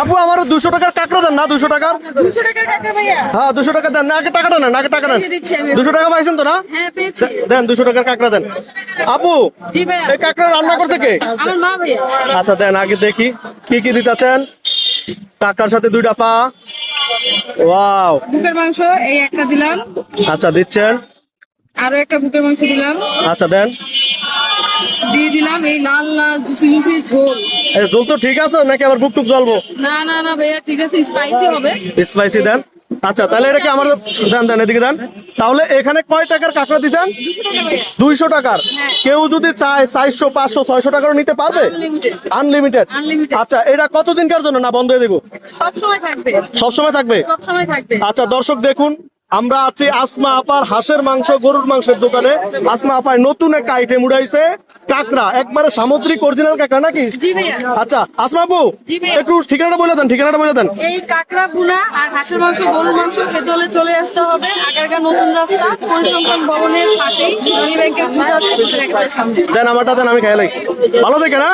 আপু আমার দুশো টাকার কাঁকড়া দেন না দুশো টাকার? টাকার হ্যাঁ দুশো টাকা দেন না আগে টাকাটা নেন আগে টাকা নেন। দুশো টাকা পাইছেন তো না? হ্যাঁ দেন দুশো টাকার কাঁকড়া দেন। আপু এই কাঁকড়া রান্না করছে কে? আচ্ছা দেন আগে দেখি কি কি দিতেছেন? কাঁকড়ার সাথে দুইটা পা। ওয়াও। বুকের মাংস এই একটা দিলাম। আচ্ছা দিচ্ছেন। আরও একটা বুকের মাংস দিলাম। আচ্ছা দেন। দিয়ে দিলাম এই লাল লাল লুচি লুচি ঝোল। ঝোল তো ঠিক আছে নাকি আবার বুক টুক জ্বলবো? না না না ভাইয়া ঠিক আছে স্পাইসি হবে। স্পাইসি দেন। আচ্ছা তাহলে এটা কি আমার দেন দেন এদিকে দেন। তাহলে এখানে কয় টাকার কাঁকড়া দিচ্ছেন দুইশো টাকার। হ্যাঁ। কেউ যদি চায় চারশো পাঁচশো ছয়শো টাকারও নিতে পারবে? আনলিমিটেড আচ্ছা এটা কতদিনকার জন্য? না বন্ধ হয়ে দেবো সব থাকবে। সবসময় থাকবে? থাকবে। আচ্ছা দর্শক দেখুন আমরা আছি আসমা আপার হাঁসের মাংস গরুর মাংসের দোকানে। আসমা আপায় নতুন একটা আইটেম উড়াইছে কাঁকড়া একবারে সামুদ্রিক অরিজিনাল কাঁকড়া নাকি? আচ্ছা আসমা আপু একটু ঠিকানাটা বলে দেন ঠিকানাটা বলে দেন। এই কাঁকড়া বুনা আর হাঁসের মাংস গরুর মাংস খেতে হলে চলে আসতে হবে। আগারগা নতুন রাস্তা পরিসংখ্যান ভবনের পাশেই সোনালী ব্যাংকের পূজা আছে দেন আমারটা দেন আমি খাই লাই ভালো দেখে না